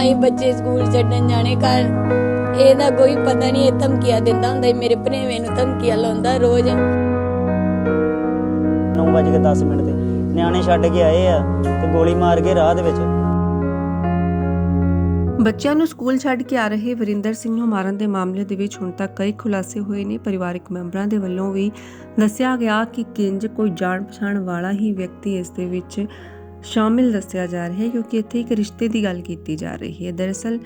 ਅਸੀਂ ਬੱਚੇ ਸਕੂਲ ਛੱਡਣ ਜਾਣੇ ਘਰ ਇਹਦਾ ਕੋਈ ਪਤਾ ਨਹੀਂ ਇਹ ਧਮਕੀਆਂ ਦਿੰਦਾ ਹੁੰਦਾ ਸੀ, ਮੇਰੇ ਭਣੇਵੇਂ ਨੂੰ ਧਮਕੀਆਂ ਲਾਉਂਦਾ ਰੋਜ਼। 9:10 ਮਿੰਟ ਤੇ। ਨਿਆਣੇ ਛੱਡ ਕੇ ਆਏ ਆ ਤੇ ਗੋਲੀ ਮਾਰ ਕੇ ਰਾਹ ਦੇ ਵਿੱਚ। ਬੱਚਿਆਂ ਨੂੰ ਸਕੂਲ ਛੱਡ ਕੇ ਆ ਰਹੇ ਵਰਿੰਦਰ ਸਿੰਘ ਨੂੰ ਮਾਰਨ ਦੇ ਮਾਮਲੇ ਦੇ ਵਿੱਚ ਹੁਣ ਤੱਕ ਕਈ ਖੁਲਾਸੇ ਹੋਏ ਨੇ। ਪਰਿਵਾਰਕ ਮੈਂਬਰਾਂ ਦੇ ਵੱਲੋਂ ਵੀ ਦੱਸਿਆ ਗਿਆ ਕਿ ਕਿੰਜ ਕੋਈ ਜਾਣ ਪਛਾਣ ਵਾਲਾ ਹੀ ਵਿਅਕਤੀ ਇਸ ਦੇ ਵਿੱਚ ਸ਼ਾਮਿਲ ਦੱਸਿਆ ਜਾ ਰਿਹਾ ਹੈ ਕਿਉਂਕਿ ਇੱਥੇ ਇੱਕ ਰਿਸ਼ਤੇ ਦੀ ਗੱਲ ਕੀਤੀ ਜਾ ਰਹੀ ਹੈ। ਦਰਅਸਲ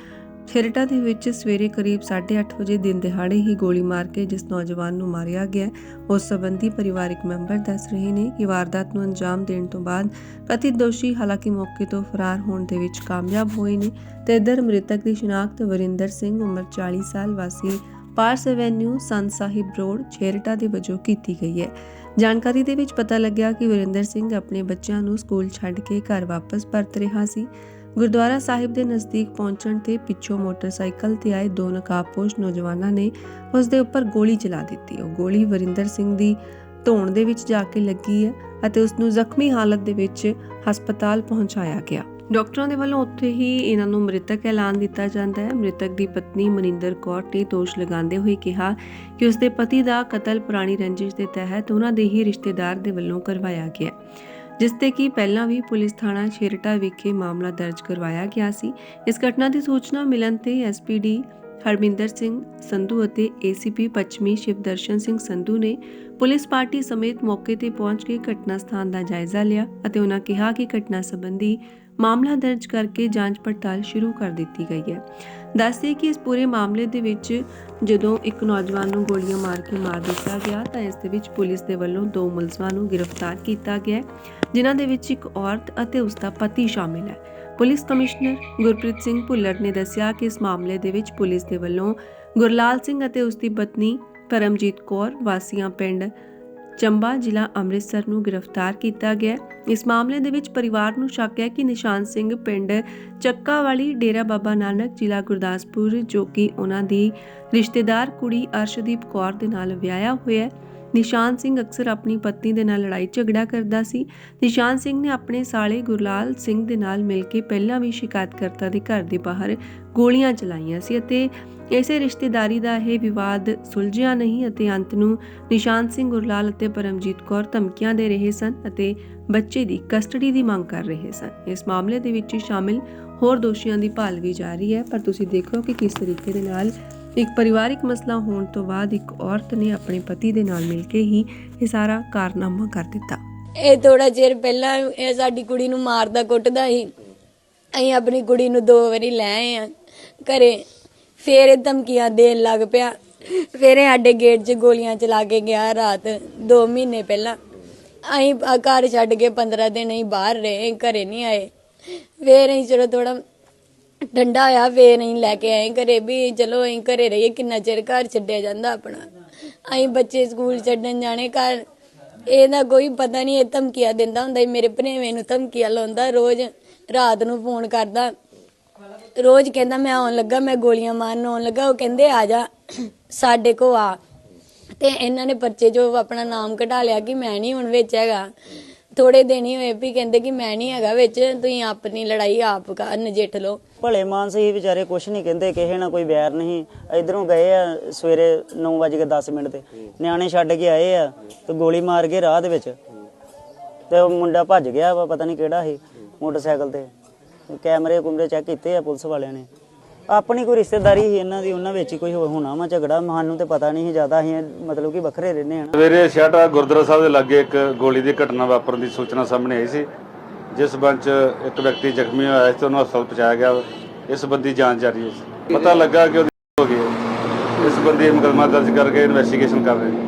ਛੇਰਟਾ ਦੇ ਵਿੱਚ ਸਵੇਰੇ ਕਰੀਬ 8:30 ਵਜੇ ਦਿਨ ਦਿਹਾੜੇ ਹੀ ਗੋਲੀ ਮਾਰ ਕੇ ਜਿਸ ਨੌਜਵਾਨ ਨੂੰ ਮਾਰਿਆ ਗਿਆ ਉਸ ਸੰਬੰਧੀ ਪਰਿਵਾਰਕ ਮੈਂਬਰ ਦੱਸ ਰਹੇ ਨੇ ਕਿ ਵਾਰਦਾਤ ਨੂੰ ਅੰਜਾਮ ਦੇਣ ਤੋਂ ਬਾਅਦ ਕਥਿਤ ਦੋਸ਼ੀ ਹਾਲਾਂਕਿ ਮੌਕੇ ਤੋਂ ਫਰਾਰ ਹੋਣ ਦੇ ਵਿੱਚ ਕਾਮਯਾਬ ਹੋਏ ਨੇ ਤੇ ਇਧਰ ਮ੍ਰਿਤਕ ਦੀ ਸ਼ਨਾਖਤ ਵਰਿੰਦਰ ਸਿੰਘ, ਉਮਰ 40 ਸਾਲ ਵਾਸੀ ਪਾਰਸ ਐਵੇਨਿਊ ਸੰਤ ਸਾਹਿਬ ਰੋਡ, ਛੇਰਟਾ ਦੇ ਵਜੋਂ ਕੀਤੀ ਗਈ ਹੈ। ਜਾਣਕਾਰੀ ਦੇ ਵਿੱਚ ਪਤਾ ਲੱਗਿਆ ਕਿ ਵਰਿੰਦਰ ਸਿੰਘ ਆਪਣੇ ਬੱਚਿਆਂ ਨੂੰ ਸਕੂਲ ਛੱਡ ਕੇ ਘਰ ਵਾਪਸ ਪਰਤ ਰਿਹਾ ਸੀ। ਗੁਰਦੁਆਰਾ ਸਾਹਿਬ ਦੇ ਨਜ਼ਦੀਕ ਪਹੁੰਚਣ ਤੇ ਪਿੱਛੋਂ ਮੋਟਰਸਾਈਕਲ ਤੇ ਆਏ ਦੋ ਨਕਾਬਪੋਸ਼ ਨੌਜਵਾਨਾਂ ਨੇ ਉਸ ਦੇ ਉੱਪਰ ਗੋਲੀ ਚਲਾ ਦਿੱਤੀ। ਉਹ ਗੋਲੀ ਵਰਿੰਦਰ ਸਿੰਘ ਦੀ ਧੌਣ ਦੇ ਵਿੱਚ ਜਾ ਕੇ ਲੱਗੀ ਹੈ ਅਤੇ ਉਸ ਨੂੰ ਜ਼ਖਮੀ ਹਾਲਤ ਦੇ ਵਿੱਚ ਹਸਪਤਾਲ ਪਹੁੰਚਾਇਆ ਗਿਆ। ਡਾਕਟਰਾਂ ਦੇ ਵੱਲੋਂ ਉੱਥੇ ਹੀ ਇਹਨਾਂ ਨੂੰ ਮ੍ਰਿਤਕ ਐਲਾਨ ਦਿੱਤਾ ਜਾਂਦਾ ਹੈ। ਮ੍ਰਿਤਕ ਦੀ ਪਤਨੀ ਮਨਿੰਦਰ ਕੌਰ ਨੇ ਦੋਸ਼ ਲਗਾਉਂਦੇ ਹੋਏ ਕਿਹਾ ਕਿ ਉਸ ਪਤੀ ਦਾ ਕਤਲ ਪੁਰਾਣੀ ਰੰਜਿਸ਼ ਦੇ ਤਹਿਤ ਉਹਨਾਂ ਦੇ ਹੀ ਰਿਸ਼ਤੇਦਾਰ ਦੇ ਵੱਲੋਂ ਕਰਵਾਇਆ ਗਿਆ ਜਿਸ ਤੇ ਕਿ ਪਹਿਲਾਂ ਵੀ ਪੁਲਿਸ ਥਾਣਾ ਛੇਰਟਾ ਵਿਖੇ ਮਾਮਲਾ ਦਰਜ ਕਰਵਾਇਆ ਗਿਆ ਸੀ। ਇਸ ਘਟਨਾ ਦੀ ਸੂਚਨਾ ਮਿਲਣ ਤੇ ਐਸਪੀਡੀ ਹਰਮਿੰਦਰ ਸਿੰਘ ਸੰਧੂ ਅਤੇ ਏਸੀਪੀ ਪੱਛਮੀ ਸ਼ਿਵਦਰਸ਼ਨ ਸਿੰਘ ਸੰਧੂ ਨੇ ਪੁਲਿਸ ਪਾਰਟੀ ਸਮੇਤ ਮੌਕੇ ਤੇ ਪਹੁੰਚ ਕੇ ਘਟਨਾ ਸਥਾਨ ਦਾ ਜਾਇਜ਼ਾ ਲਿਆ ਅਤੇ ਉਹਨਾਂ ਕਿਹਾ ਕਿ ਘਟਨਾ ਸੰਬੰਧੀ ਮਾਮਲਾ ਦਰਜ ਕਰਕੇ ਜਾਂਚ ਪੜਤਾਲ ਸ਼ੁਰੂ ਕਰ ਦਿੱਤੀ ਗਈ ਹੈ। ਦੱਸਦੇ ਕਿ ਇਸ ਪੂਰੇ ਮਾਮਲੇ ਦੇ ਵਿੱਚ ਜਦੋਂ ਇੱਕ ਨੌਜਵਾਨ ਨੂੰ ਗੋਲੀਆਂ ਮਾਰ ਕੇ ਮਾਰ ਦਿੱਤਾ ਗਿਆ ਤਾਂ ਇਸ ਦੇ ਵਿੱਚ ਪੁਲਿਸ ਦੇ ਵੱਲੋਂ ਦੋ ਮੁਲਜ਼ਮਾਂ ਨੂੰ ਗ੍ਰਿਫਤਾਰ ਕੀਤਾ ਗਿਆ ਜਿਨ੍ਹਾਂ ਦੇ ਵਿੱਚ ਇੱਕ ਔਰਤ ਅਤੇ ਉਸ ਦਾ ਪਤੀ ਸ਼ਾਮਿਲ ਹੈ। ਪੁਲਿਸ ਕਮਿਸ਼ਨਰ ਗੁਰਪ੍ਰੀਤ ਸਿੰਘ ਭੁੱਲਰ ਨੇ ਦੱਸਿਆ ਕਿ ਇਸ ਮਾਮਲੇ ਦੇ ਵਿੱਚ ਪੁਲਿਸ ਦੇ ਵੱਲੋਂ ਗੁਰਲਾਲ ਸਿੰਘ ਅਤੇ ਉਸ ਦੀ ਪਤਨੀ ਪਰਮਜੀਤ ਕੌਰ ਵਾਸੀਆਂ ਪਿੰਡ ਚੰਬਾ ਜ਼ਿਲ੍ਹਾ ਅੰਮ੍ਰਿਤਸਰ ਨੂੰ ਗ੍ਰਿਫਤਾਰ ਕੀਤਾ ਗਿਆ। ਇਸ ਮਾਮਲੇ ਦੇ ਵਿੱਚ ਪਰਿਵਾਰ ਨੂੰ ਸ਼ੱਕ ਹੈ ਕਿ ਨਿਸ਼ਾਨ ਸਿੰਘ ਪਿੰਡ ਚੱਕਾ ਵਾਲੀ ਡੇਰਾ ਬਾਬਾ ਨਾਨਕ ਜ਼ਿਲ੍ਹਾ ਗੁਰਦਾਸਪੁਰ, ਜੋ ਕਿ ਉਹਨਾਂ ਦੀ ਰਿਸ਼ਤੇਦਾਰ ਕੁੜੀ ਅਰਸ਼ਦੀਪ ਕੌਰ ਦੇ ਨਾਲ ਵਿਆਹਿਆ ਹੋਇਆ ਹੈ। ਨਿਸ਼ਾਨ ਸਿੰਘ ਅਕਸਰ ਆਪਣੀ ਪਤਨੀ ਦੇ ਨਾਲ ਲੜਾਈ ਝਗੜਾ ਕਰਦਾ ਸੀ। ਨਿਸ਼ਾਨ ਸਿੰਘ ਨੇ ਆਪਣੇ ਸਾਲੇ ਗੁਰਲਾਲ ਸਿੰਘ ਦੇ ਨਾਲ ਮਿਲ ਕੇ ਪਹਿਲਾਂ ਵੀ ਸ਼ਿਕਾਇਤਕਰਤਾ ਦੇ ਘਰ ਦੇ ਬਾਹਰ ਗੋਲੀਆਂ ਚਲਾਈਆਂ ਸੀ ਅਤੇ ਇਸੇ ਰਿਸ਼ਤੇਦਾਰੀ ਦਾ ਇਹ ਵਿਵਾਦ ਸੁਲਝਿਆ ਨਹੀਂ ਅਤੇ ਅੰਤ ਨੂੰ ਨਿਸ਼ਾਨ ਸਿੰਘ ਗੁਰਲਾਲ ਅਤੇ ਪਰਮਜੀਤ ਕੌਰ ਧਮਕੀਆਂ ਦੇ ਰਹੇ ਸਨ ਅਤੇ ਬੱਚੇ ਦੀ ਕਸਟਡੀ ਦੀ ਮੰਗ ਕਰ ਰਹੇ ਸਨ। ਇਸ ਮਾਮਲੇ ਦੇ ਵਿੱਚ ਸ਼ਾਮਿਲ ਹੋਰ ਦੋਸ਼ੀਆਂ ਦੀ ਭਾਲ ਵੀ ਜਾਰੀ ਹੈ, ਪਰ ਤੁਸੀਂ ਦੇਖੋ ਕਿ ਕਿਸ ਤਰੀਕੇ ਦੇ ਨਾਲ ਇੱਕ ਪਰਿਵਾਰਿਕ ਮਸਲਾ ਹੋਣ ਤੋਂ ਬਾਅਦ ਇੱਕ ਔਰਤ ਨੇ ਆਪਣੇ ਪਤੀ ਦੇ ਨਾਲ ਮਿਲ ਕੇ ਹੀ ਇਹ ਸਾਰਾ ਕਾਰਨਾਮਾ ਕਰ ਦਿੱਤਾ। ਇਹ ਥੋੜਾ ਚਿਰ ਪਹਿਲਾਂ ਇਹ ਸਾਡੀ ਕੁੜੀ ਨੂੰ ਮਾਰਦਾ ਕੁੱਟਦਾ ਸੀ। ਅਸੀਂ ਆਪਣੀ ਕੁੜੀ ਨੂੰ ਦੋ ਵਾਰੀ ਲੈ ਆਏ ਆ ਘਰੇ। ਫੇਰ ਇਹ ਧਮਕੀਆਂ ਦੇਣ ਲੱਗ ਪਿਆ। ਫੇਰ ਇਹ ਸਾਡੇ ਗੇਟ 'ਚ ਗੋਲੀਆਂ ਚਲਾ ਕੇ ਗਿਆ ਰਾਤ 2 ਮਹੀਨੇ ਪਹਿਲਾਂ। ਅਸੀਂ ਘਰ ਛੱਡ ਕੇ 15 ਦਿਨ ਅਸੀਂ ਬਾਹਰ ਰਹੇ, ਅਸੀਂ ਘਰੇ ਨਹੀਂ ਆਏ। ਫੇਰ ਅਸੀਂ ਚਲੋ ਥੋੜਾ ਠੰਡਾ ਹੋਇਆ ਫੇਰ ਅਸੀਂ ਲੈ ਕੇ ਆਏ ਘਰੇ ਵੀ ਚਲੋ ਅਸੀਂ ਘਰੇ ਰਹੀਏ ਕਿੰਨਾ ਚਿਰ ਘਰ ਛੱਡਿਆ ਜਾਂਦਾ ਆਪਣਾ। ਅਸੀਂ ਬੱਚੇ ਸਕੂਲ ਛੱਡਣ ਜਾਣੇ ਘਰ ਇਹਦਾ ਕੋਈ ਪਤਾ ਨਹੀਂ ਇਹ ਧਮਕੀਆਂ ਦਿੰਦਾ ਹੁੰਦਾ ਸੀ, ਮੇਰੇ ਭਣੇਵੇਂ ਨੂੰ ਧਮਕੀਆਂ ਲਾਉਂਦਾ ਰੋਜ਼ ਰਾਤ ਨੂੰ ਫੋਨ ਕਰਦਾ। ਰੋਜ਼ ਕਹਿੰਦਾ ਮੈਂ ਆਉਣ ਲੱਗਾ ਮੈਂ ਗੋਲੀਆਂ ਮਾਰਨ ਆਉਣ ਲੱਗਾ ਉਹ ਕਹਿੰਦੇ ਆ ਜਾ ਸਾਡੇ ਕੋ ਆ। ਤੇ ਇਹਨਾਂ ਨੇ ਪਰਚੇ ਜੋ ਆਪਣਾ ਨਾਮ ਕਢਾ ਲਿਆ ਕਿ ਮੈਂ ਨਹੀਂ ਹੁਣ ਵਿੱਚ ਹੈਗਾ। ਥੋੜੇ ਦਿਨ ਹੀ ਹੋਏ ਵੀ ਕਹਿੰਦੇ ਕਿ ਮੈਂ ਨਹੀਂ ਹੈਗਾ ਵਿੱਚ, ਤੁਸੀਂ ਆਪਣੀ ਲੜਾਈ ਆਪ ਕਰ ਨਜਿੱਠ ਲਓ। ਭਲੇ ਮਾਨਸ ਹੀ ਵਿਚਾਰੇ ਕੁਛ ਨਹੀਂ ਕਹਿੰਦੇ, ਕਿਸੇ ਨਾਲ ਕੋਈ ਵੈਰ ਨਹੀਂ। ਇਧਰੋਂ ਗਏ ਆ ਸਵੇਰੇ 9:10 ਮਿੰਟ ਤੇ। ਨਿਆਣੇ ਛੱਡ ਕੇ ਆਏ ਆ ਤੇ ਗੋਲੀ ਮਾਰ ਕੇ ਰਾਹ ਦੇ ਵਿੱਚ। ਤੇ ਉਹ ਮੁੰਡਾ ਭੱਜ ਗਿਆ ਵਾ, ਪਤਾ ਨਹੀਂ ਕਿਹੜਾ ਸੀ ਮੋਟਰਸਾਈਕਲ ਤੇ। ਕੈਮਰੇ ਕੁਮਰੇ ਚੈੱਕ ਕੀਤੇ ਆ ਪੁਲਿਸ ਵਾਲਿਆਂ ਨੇ। ਆਪਣੀ ਕੋਈ ਰਿਸ਼ਤੇਦਾਰੀ ਸੀ ਇਹਨਾਂ ਦੀ, ਉਹਨਾਂ ਵਿੱਚ ਹੀ ਕੋਈ ਹੋ- ਹੋਣਾ ਵਾ ਝਗੜਾ, ਸਾਨੂੰ ਤੇ ਪਤਾ ਨਹੀਂ ਸੀ ਜ਼ਿਆਦਾ, ਅਸੀਂ ਮਤਲਬ ਕਿ ਵੱਖਰੇ ਰਹਿੰਦੇ ਹਾਂ ਨਾ। ਸਵੇਰੇ ਛਾਟਾ ਗੁਰਦੁਆਰਾ ਸਾਹਿਬ ਦੇ ਲਾਗੇ ਇੱਕ ਗੋਲੀ ਦੀ ਘਟਨਾ ਵਾਪਰਨ ਦੀ ਸੂਚਨਾ ਸਾਹਮਣੇ ਆਈ ਸੀ, ਜਿਸ ਸੰਬੰਧ 'ਚ ਇੱਕ ਵਿਅਕਤੀ ਜ਼ਖਮੀ ਹੋਇਆ ਸੀ ਤੇ ਉਹਨੂੰ ਹਸਪਤਾਲ ਪਹੁੰਚਾਇਆ ਗਿਆ ਇਸ ਸੰਬੰਧੀ ਜਾਂਚ ਜਾਰੀ ਹੈ ਪਤਾ ਲੱਗਾ ਕਿ ਉਹਦੀ ਹੋ ਗਈ ਹੈ। ਇਸ ਸੰਬੰਧੀ ਮੁਕੱਦਮਾ ਦਰਜ ਕਰਕੇ ਇਨਵੈਸਟੀਗੇਸ਼ਨ ਕਰ ਰਹੇ ਨੇ।